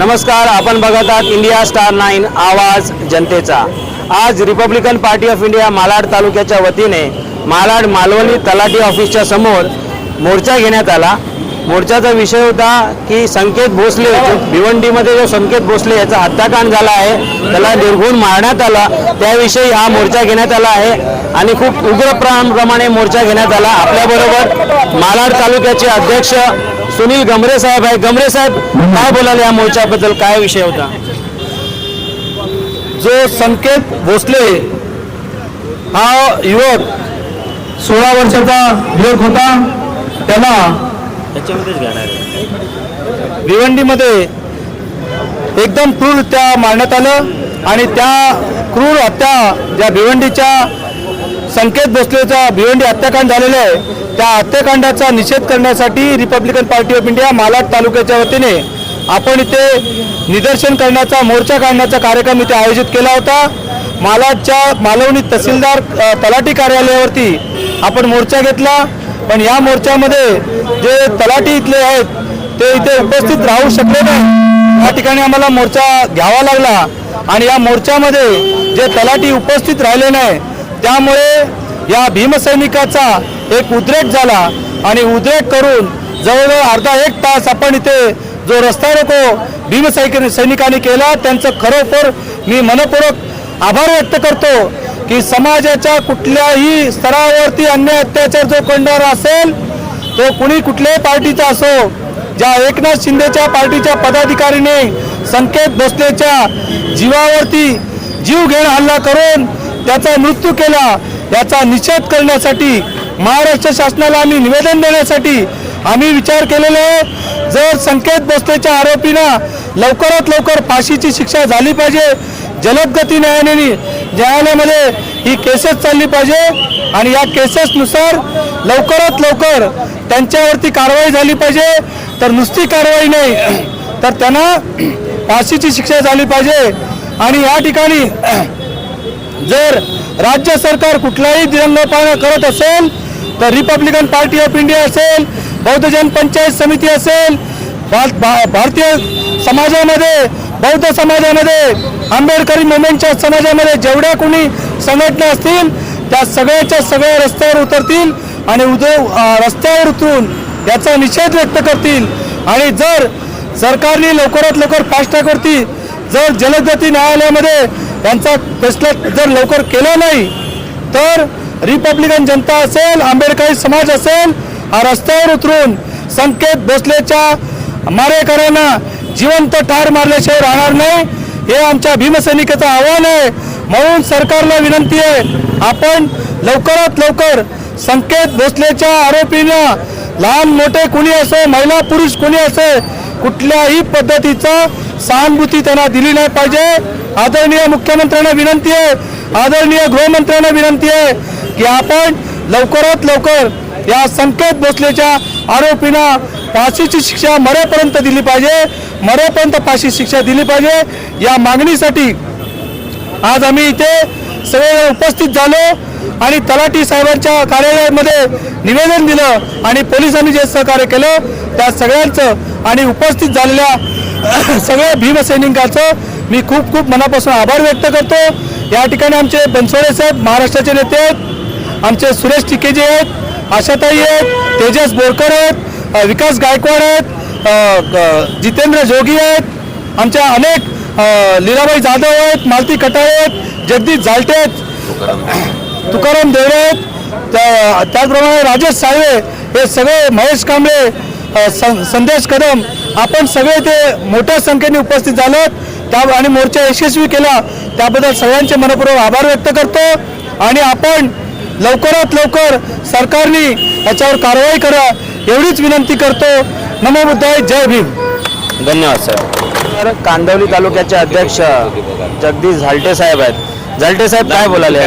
नमस्कार आपण बघत आहात इंडिया स्टार नाईन आवाज जनतेचा. आज Republican Party of India Malad तालुक्याच्या वतीने मालाड मालवणी तलाठी ऑफिसच्या समोर मोर्चा घेण्यात आला. मोर्चाचा विषय होता की संकेत भोसले भिवंडीमध्ये जो संकेत भोसले याचा हत्याकांड झाला आहे त्याला निर्घुण मारण्यात आला. त्याविषयी हा मोर्चा घेण्यात आला आहे आणि खूप उग्र प्रमाणे मोर्चा घेण्यात आला. आपल्याबरोबर मालाड तालुक्याचे अध्यक्ष सुनील गमरे साहेब आहे. गमरे साहेब काय बोलाले या मोर्चाबद्दल? काय विषय होता? जो संकेत भोसले हा युवक सोळा वर्षाचा युवक होता त्याला त्याच्यामध्येच घेणार भिवंडीमध्ये एकदम क्रूरत्या मारण्यात आलं आणि त्या क्रूर हत्या ज्या भिवंडीच्या संकेत भोसलेचा भिवंडी हत्याकांड झालेलं आहे त्या हत्याकांडाचा निषेध करण्यासाठी Republican Party of India Malad तालुक्याच्या वतीने आपण इथे निदर्शन करण्याचा मोर्चा काढण्याचा कार्यक्रम इथे आयोजित केला होता. मालाडच्या मालवणी तहसीलदार तलाठी कार्यालयावरती आपण मोर्चा घेतला. पण या मोर्चामध्ये जे तलाठी इथले आहेत ते इथे उपस्थित राहू शकले नाही. या ठिकाणी आम्हाला मोर्चा घ्यावा लागला. आणि या मोर्चामध्ये जे तलाठी उपस्थित राहिले नाही त्यामुळे या भीमसैनिकाचा एक उद्रेक झाला आणि उद्रेक करून जवळजवळ अर्धा एक तास आपण इथे जो रस्ता रोको भीमसैनिक सैनिकांनी केला त्यांचं खरोखर मी मनपूर्वक आभार व्यक्त करतो की समाजाच्या कुठल्याही स्तरावरती अन्याय अत्याचार जो करणारा असेल तो कुणी कुठल्याही पार्टीचा असो ज्या एकनाथ शिंदेच्या पार्टीच्या पदाधिकारीने संकेत भोसलेच्या जीवावरती जीव घेण हल्ला करून त्याचा मृत्यू केला याचा निषेध करण्यासाठी महाराष्ट्र शासनाला आम्ही निवेदन देण्यासाठी आम्ही विचार केलेला आहे. जर संकेत बस्तेच्या आरोपींना लवकरात लवकर फाशीची शिक्षा झाली पाहिजे जलद गती न्यायालयाने न्यायालयामध्ये ही केसेस चालली पाहिजे आणि या केसेसनुसार लवकरात लवकर त्यांच्यावरती कारवाई झाली पाहिजे. तर नुसती कारवाई नाही तर त्यांना फाशीची शिक्षा झाली पाहिजे. आणि या ठिकाणी जर राज्य सरकार कुठलाही दिरंगापणा करत असेल तर रिपब्लिकन पार्टी ऑफ इंडिया असेल बौद्धजन पंचायत समिती असेल भा- भारतीय समाजामध्ये बौद्ध समाजामध्ये आंबेडकरी मुवमेंटच्या समाजामध्ये जेवढ्या कोणी संघटना असतील त्या सगळ्याच्या सगळ्या रस्त्यावर उतरतील आणि उदय रस्त्यावर उतरून याचा निषेध व्यक्त करतील. आणि जर सरकारने लवकरात लवकर फास्ट ट्रॅकवरती जर जलदगती न्यायालयामध्ये यांचा फैसला जर लवकर केला नाही तर रिपब्लिकन जनता असेल आंबेडकरी समाज असेल हा रस्त्यावर उतरून संकेत भोसलेच्या मारेकऱ्यांना जिवंत ठार मारल्याशिवाय राहणार नाही हे आमच्या भीमसैनिकाचं आव्हान आहे. म्हणून सरकारला विनंती आहे आपण लवकरात लवकर संकेत भोसलेच्या आरोपींना लहान मोठे कुणी असो महिला पुरुष कुणी असो कुठल्याही पद्धतीचा सहानुभूती त्यांना दिली नाही पाहिजे. आदरणीय मुख्यमंत्र्यांना विनंती आहे. आदरणीय गृहमंत्र्यांना विनंती आहे की आपण लवकरात लवकर या संकेत भोसलेच्या आरोपींना फाशीची शिक्षा मरेपर्यंत दिली पाहिजे. मरेपर्यंत फाशी शिक्षा दिली पाहिजे. या मागणीसाठी आज आम्ही इथे सगळे उपस्थित झालो आणि तलाठी साहेबांच्या कार्यालयामध्ये निवेदन दिलं आणि पोलिसांनी जे सहकार्य केलं त्या सगळ्यांचं आणि उपस्थित झालेल्या सगळ्या भीमसैनिकांचं मी खूप खूप मनापासून आभार व्यक्त करतो. या ठिकाणी आमचे बनसोडे साहेब महाराष्ट्राचे नेते आहेत. आमचे सुरेश टिकेजी आहेत आशाताई आहेत तेजस बोरकर आहेत विकास गायकवाड आहेत जितेंद्र जोगी आहेत आमच्या अनेक लीलाबाई जाधव आहेत मालती कटाळे आहेत जगदीश झालटे आहेत तुकाराम देवरे आहेत त्या- त्याचप्रमाणे राजेश साळवे हे सगळे महेश कांबळे संदेश कदम आपण सगळे ते मोठ्या संख्येने उपस्थित झालो त्या आणि मोर्चा यशस्वी केला. त्याबद्दल सगळ्यांचे मनपूर्वक आभार व्यक्त करतो. आणि आपण लवकरात लवकर सरकारने याच्यावर कारवाई करा एवढीच विनंती करतो. नमो बुद्धाय जय भीम. धन्यवाद सर. तर कांदवली तालुक्याचे अध्यक्ष जगदीश झालटे साहेब आहेत. झालटे साहेब काय बोलाले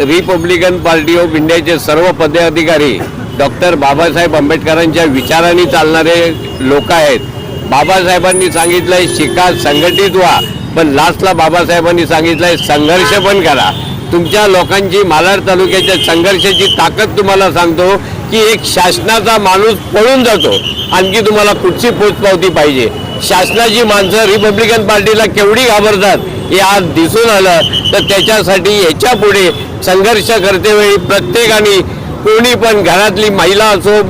रिपब्लिकन पार्टी ऑफ इंडियाचे सर्व पदाधिकारी डॉक्टर बाबासाहेब आंबेडकरांच्या विचारांनी चालणारे लोक आहेत. बाबासाहेबांनी सांगितलंय शिका संघटित व्हा. पण लास्टला बाबासाहेबांनी सांगितलंय संघर्ष पण करा. तुमच्या लोकांची मालाड तालुक्याच्या संघर्षाची ताकद तुम्हाला सांगतो की एक शासनाचा माणूस पळून जातो. आणखी तुम्हाला कुठची पोचपावती पाहिजे. शासनाची माणसं रिपब्लिकन पार्टीला केवढी घाबरतात हे आज दिसून आलं. तर त्याच्यासाठी ह्याच्या पुढे संघर्ष करतेवेळी प्रत्येकाने कोणी पण घरातली महिला असो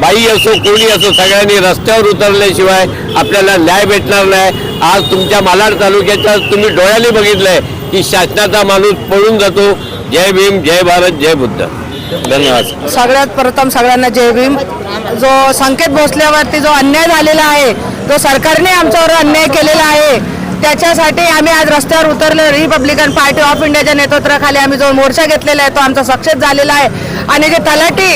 बाई असो कोणी असो सगळ्यांनी रस्त्यावर उतरल्याशिवाय आपल्याला न्याय भेटणार नाही. आज तुमच्या मालाड तालुक्याच्या तुम्ही डोळ्याने बघितलंय की शासनाचा माणूस पळून जातो. जय भीम जय भारत जय बुद्ध. धन्यवाद. सगळ्यात प्रथम सगळ्यांना जय भीम. जो संकेत भोसल्यावरती जो अन्याय झालेला आहे जो सरकारने आमच्यावर अन्याय केलेला आहे. त्याच्यासाठी आम्ही आज रस्त्यावर उतरलो. रिपब्लिकन पार्टी ऑफ इंडियाच्या नेतृत्वाखाली आम्ही जो मोर्चा घेतलेला आहे तो आमचा सक्सेस झालेला आहे. आणि जे तलाठी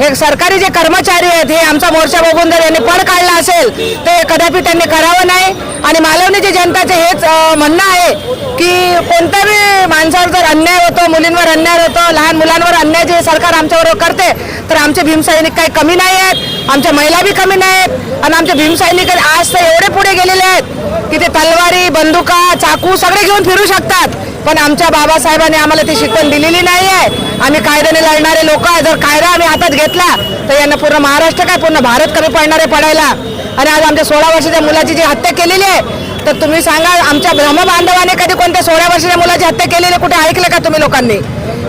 हे सरकारी जे कर्मचारी आहेत हे आमचा मोर्चा बघून जर यांनी पळ काढला असेल ते कदापि त्यांनी करावं नाही. आणि मालवणीच्या जनताचे हेच म्हणणं आहे की कोणत्या बी माणसावर जर अन्याय होतो मुलींवर अन्याय होतो लहान मुलांवर अन्याय जे सरकार आमच्याबरोबर करते तर आमचे भीमसैनिक काही कमी नाही आहेत आमच्या महिला बी कमी नाही आहेत. आणि आमचे भीमसैनिक आज तर एवढे पुढे गेलेले आहेत की ते तलवारी बंदुका चाकू सगळे घेऊन फिरू शकतात. पण आमच्या बाबासाहेबांनी आम्हाला ती शिकवण दिलेली नाही आहे आम्ही कायद्याने लढणारे लोक आहे. जर कायदा आम्ही हातात घेतला तर यांना पूर्ण महाराष्ट्र काय? पूर्ण भारत कमी पडणारे पडायला. आणि आज आमच्या सोळा वर्षाच्या मुलाची जी हत्या केलेली आहे तर तुम्ही सांगा आमच्या ब्रह्मबांधवाने कधी कोणत्या सोळा वर्षाच्या मुलाची हत्या केलेली आहे? कुठे ऐकलं का तुम्ही लोकांनी?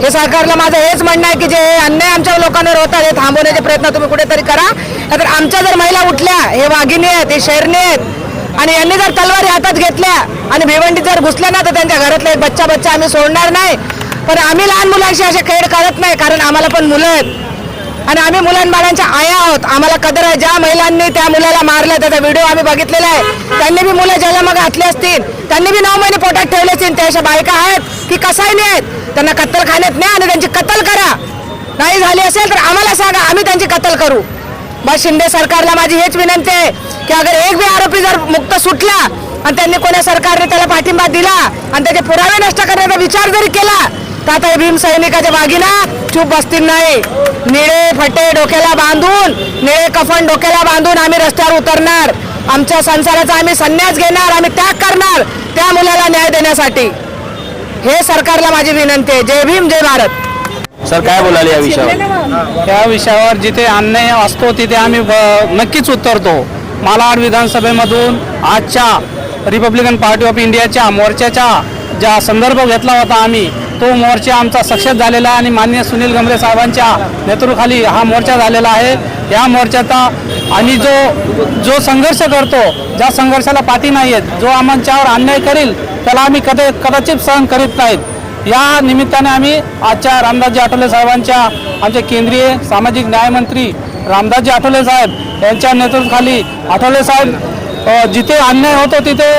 हे सरकारला माझं हेच म्हणणं आहे की जे अन्याय आमच्या लोकांवर होतात हे थांबवण्याचे प्रयत्न तुम्ही कुठेतरी करा. तर आमच्या जर महिला उठल्या हे वाघिणी आहेत हे शैरणी आहेत आणि यांनी जर तलवारी हातात घेतल्या आणि भिवंडीत जर घुसल्या ना तर त्यांच्या घरातले एक बच्चा बच्चा आम्ही सोडणार नाही. पण आम्ही लहान मुलांशी असे खेळ करत नाही कारण आम्हाला पण मुलं आहेत. आणि आम्ही मुलांबाळांच्या आया आहोत. आम्हाला कदर आहे. ज्या महिलांनी त्या मुलाला मारलं त्याचा व्हिडिओ आम्ही बघितलेला आहे. त्यांनी बी मुलं ज्याला मग घातले असतील. त्यांनी बी नऊ महिने पोटात ठेवले असतील. त्या अशा बायका आहेत की कसाही नाही आहेत. त्यांना कत्तलखान्यात न्या आणि त्यांची कत्तल करा. नाही झाली असेल तर आम्हाला सांगा आम्ही त्यांची कत्तल करू. बस शिंदे सरकारला माझी हेच विनंती आहे की अगर एक बी आरोपी जर मुक्त सुटला आणि त्यांनी कोण्या सरकारने त्याला पाठिंबा दिला आणि त्याचे पुरावे नष्ट करण्याचा विचार जरी केला तर आता भीम सैनिकाच्या वागिना चूप बसतील नाही. निळे फटे डोक्याला बांधून निळे कफन डोक्याला बांधून आम्ही रस्त्यावर उतरणार. आमच्या संसाराचा आम्ही संन्यास घेणार आम्ही त्याग करणार त्या मुलाला न्याय देण्यासाठी. हे सरकारला माझी विनंती आहे. जय भीम जय भारत. सर काय बोलाल या विषयावर? या विषयावर जिथे अन्याय असतो तिथे आम्ही ब- नक्कीच उतरतो मालाड विधानसभेमधून आजच्या रिपब्लिकन पार्टी ऑफ इंडियाच्या मोर्चाच्या ज्या संदर्भ घेतला होता आम्ही तो मोर्चा आमचा सक्सेस झालेला आहे आणि मान्य सुनील गमरे साहेबांच्या नेतृत्वाखाली हा मोर्चा झालेला आहे. या मोर्चाचा आणि जो जो संघर्ष करतो ज्या संघर्षाला पाठी नाही आहेत जो आमच्यावर अन्याय करेल त्याला आम्ही कदे कदाचित सहन करीत नाहीत. या निमित्ताने आम्ही आजच्या रामदासजी आठवले साहेबांच्या आमचे केंद्रीय सामाजिक न्यायमंत्री रामदासजी आठवले साहेब यांच्या नेतृत्वाखाली आठवले साहेब जिथे अन्याय होतो तिथे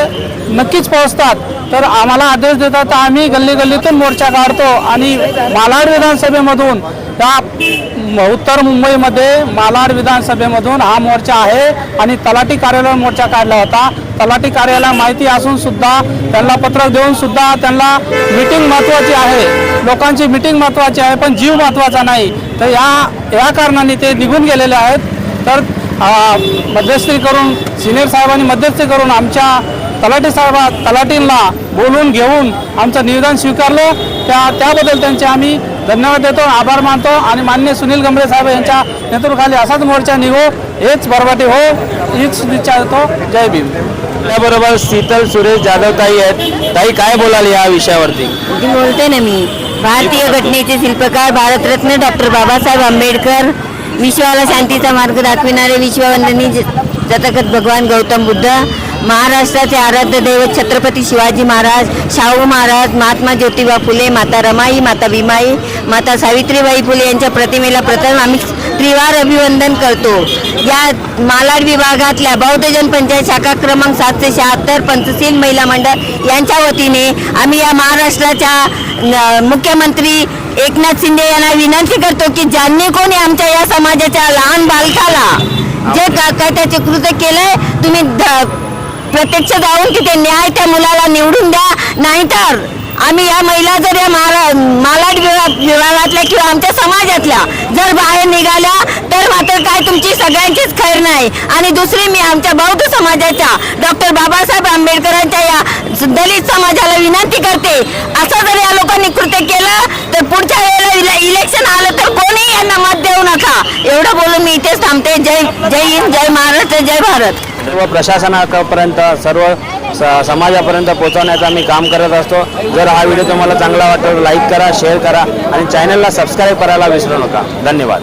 नक्कीच पोहोचतात. तर आम्हाला आदेश देतात तर आम्ही गल्ली गल्लीतून मोर्चा काढतो आणि मालाड विधानसभेमधून त्या उत्तर मुंबईमध्ये मालाड विधानसभेमधून हा मोर्चा आहे आणि तलाठी कार्यालयावर मोर्चा काढला होता. तलाठी कार्यालय माहिती असून सुद्धा त्यांना पत्र देऊन सुद्धा त्यांना मीटिंग महत्त्वाची आहे. लोकांची मीटिंग महत्त्वाची आहे पण जीव महत्त्वाचा नाही. तर या या कारणाने ते निघून गेलेले आहेत. तर मध्यस्थी करून सिनियर साहेबांनी मध्यस्थी करून आमच्या तलाठी साहेबा तलाटींना बोलून घेऊन आमचं निवेदन स्वीकारलं. त्या त्याबद्दल त्यांचे आम्ही धन्यवाद देतो आभार मानतो आणि मान्य सुनील गमरे साहेब यांच्या नेतृत्वाखाली असाच मोर्चा निघो हेच बरबाटी हो हीच इच्छा देतो. जय भीम. त्याबरोबर शीतल सुरेश जाधव ताई आहेत. ताई काय बोलाल या विषयावरती? बोलते ना मी. भारतीय घटनेचे शिल्पकार भारतरत्न डॉक्टर बाबासाहेब आंबेडकर विश्वाला शांतीचा मार्ग दाखविणारे विश्ववंदनी ज- जतगत भगवान गौतम बुद्ध महाराष्ट्राचे आराध्य दैवत छत्रपती शिवाजी महाराज शाहू महाराज महात्मा ज्योतिबा फुले माता रमाई माता भीमाई माता सावित्रीबाई फुले यांच्या प्रतिमेला प्रथम आम्ही त्रिवार अभिवंदन करतो. या मालाड विभागातल्या बौद्धजन पंचायत शाखा क्रमांक सातशे शहात्तर पंचशील महिला मंडळ यांच्या वतीने आम्ही या महाराष्ट्राच्या मुख्यमंत्री एकनाथ शिंदे यांना विनंती करतो की ज्यांनी कोणी आमच्या या समाजाच्या लहान बालकाला जे का काय त्याचे कृत्य केलंय तुम्ही ध- प्रत्यक्ष जाऊन तिथे न्याय त्या मुलाला निवडून द्या. नाहीतर आम्ही या महिला जर या मारा मालाड विभागातल्या किंवा आमच्या समाजातल्या जर बाहेर निघाल्या तर मात्र काय तुमची सगळ्यांचीच खैर नाही. आणि दुसरी मी आमच्या बौद्ध समाजाच्या डॉक्टर बाबासाहेब आंबेडकरांच्या या दलित समाजाला विनंती करते. असं जर या लोकांनी कृत्य केलं तर पुढच्या वेळेला इले- इलेक्शन मी इथेच थांबते. जय जय हिंद जय महाराष्ट्र जय भारत. सर्व प्रशासनापर्यंत सर्व स- समाजापर्यंत पोहोचवण्याचं आम्ही काम करत असतो. जर हा व्हिडिओ तुम्हाला चांगला वाटतो तर लाईक करा शेअर करा आणि चॅनलला सबस्क्राईब करायला विसरू नका. धन्यवाद.